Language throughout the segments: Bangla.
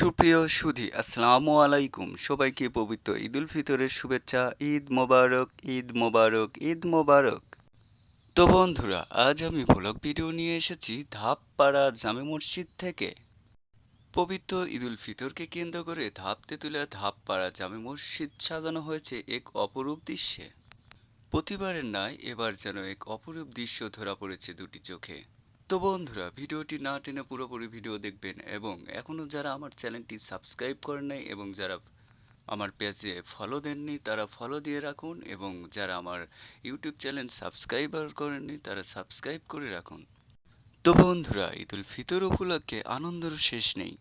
সুপ্রিয় সুধী, আসসালামু আলাইকুম। সবাইকে পবিত্র ঈদুল ফিতরের শুভেচ্ছা। ঈদ মোবারক ঈদ মোবারক ঈদ মোবারক। তো বন্ধুরা, আজ আমি ভ্লগ ভিডিও নিয়ে এসেছি ধাপপাড়া জামে মসজিদ থেকে। পবিত্র ঈদুল ফিতরকে কেন্দ্র করে ধাপ তেঁতুলিয়া ধাপপাড়া জামে মসজিদ সাজানো হয়েছে এক অপরূপ দৃশ্যে। প্রতিবারের ন্যায় এবার যেন এক অপরূপ দৃশ্য ধরা পড়েছে দুটি চোখে। তো বন্ধুরা, ভিডিওটি না টেনে পুরোপুরি ভিডিও দেখবেন এবং এখনও যারা আমার চ্যানেলটি সাবস্ক্রাইব করেন নাই এবং যারা আমার পেজে ফলো দেননি, তারা ফলো দিয়ে রাখুন এবং যারা আমার ইউটিউব চ্যানেল সাবস্ক্রাইবার করেননি তারা সাবস্ক্রাইব করে রাখুন। তো বন্ধুরা ঈদুল ফিতর উপলক্ষে আনন্দের শেষ নেই।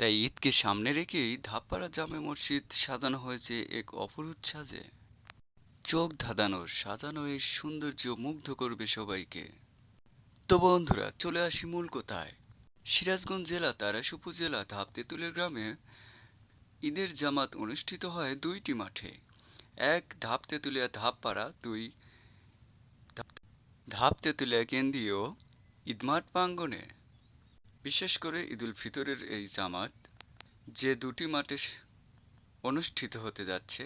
তাই ঈদকে সামনে রেখেই ধাপপাড়া জামে মসজিদ সাজানো হয়েছে এক অপরূপ সাজে। চোখ ধাঁধানোর, সাজানো এই সৌন্দর্য মুগ্ধ করবে সবাইকে। তো বন্ধুরা, চলে আসি মূল কোথায়? সিরাজগঞ্জ জেলা তারাস উপজেলা ধাপ তেঁতুলের গ্রামে ঈদের জামাত অনুষ্ঠিত হয় দুইটি মাঠে। এক ধাপ তেঁতুলিয়া ধাপপাড়া, দুই ধাপ তেঁতুলিয়া কেন্দ্রীয় ঈদমাঠ প্রাঙ্গণে। বিশেষ করে ঈদুল ফিতরের এই জামাত যে দুটি মাঠে অনুষ্ঠিত হতে যাচ্ছে,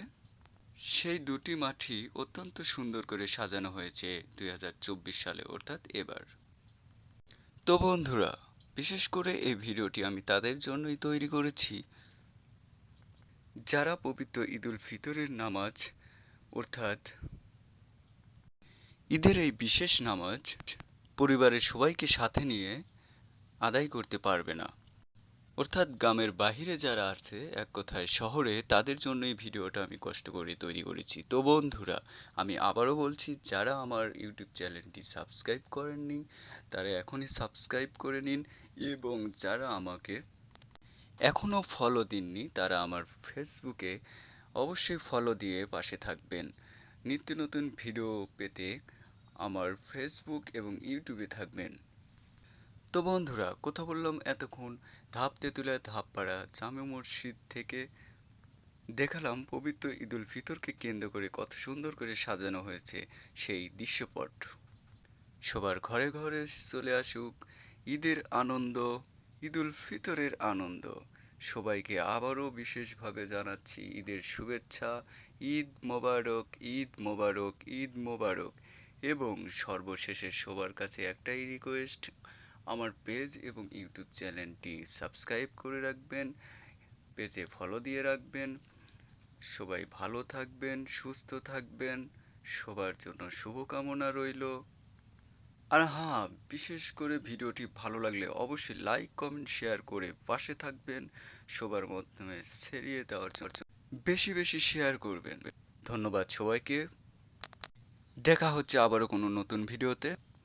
সেই দুটি মাঠই অত্যন্ত সুন্দর করে সাজানো হয়েছে দুই হাজার চব্বিশ সালে, অর্থাৎ এবার। তো বন্ধুরা, বিশেষ করে এই ভিডিওটি আমি তাদের জন্যই তৈরি করেছি। যারা পবিত্র ঈদুল ফিতরের নামাজ, অর্থাৎ ঈদের এই বিশেষ নামাজ পরিবারের সবাইকে সাথে নিয়ে আদায় করতে পারবে না। অর্থাৎ গ্রামের বাহিরে যারা আছে, এক কথায় শহরে, তাদের জন্য এই ভিডিওটা আমি কষ্ট করে তৈরি করেছি। তো বন্ধুরা, আমি আবারও বলছি, যারা আমার ইউটিউব চ্যানেলটি সাবস্ক্রাইব করেননি, তারা এখনই সাবস্ক্রাইব করে নিন এবং যারা আমাকে এখনও ফলো দিননি, তারা আমার ফেসবুকে অবশ্যই ফলো দিয়ে পাশে থাকবেন। নিত্য নতুন ভিডিও পেতে আমার ফেসবুক এবং ইউটিউবে থাকবেন। তো বন্ধুরা, কথা বললাম এতক্ষণ ধাপ তেঁতুলিয়া ধাপপাড়া জামে মসজিদ থেকে দেখালাম পবিত্র ঈদুল ফিতরকে কেন্দ্র করে কত সুন্দর করে সাজানো হয়েছে সেই দৃশ্যপট। সবার ঘরে ঘরে চলে আসুক ঈদের আনন্দ, ঈদুল ফিতরের আনন্দ। সবাইকে আবারও বিশেষভাবে জানাচ্ছি ঈদের শুভেচ্ছা, ঈদ মোবারক ঈদ মোবারক ঈদ মোবারক। এবং সর্বশেষে সবার কাছে একটাই রিকোয়েস্ট আমার পেজ এবং ইউটিউব চ্যানেলটি সাবস্ক্রাইব করে রাখবেন পেজে ফলো দিয়ে রাখবেন। সবাই ভালো থাকবেন, সুস্থ থাকবেন, সবার জন্য শুভকামনা রইল। আর হ্যাঁ বিশেষ করে ভিডিওটি ভালো লাগলে অবশ্যই লাইক কমেন্ট শেয়ার করে পাশে থাকবেন, সবার মাধ্যমে ছড়িয়ে দেওয়ার জন্য বেশি বেশি শেয়ার করবেন। ধন্যবাদ সবাইকে। দেখা হচ্ছে আবারও কোনো নতুন ভিডিওতে।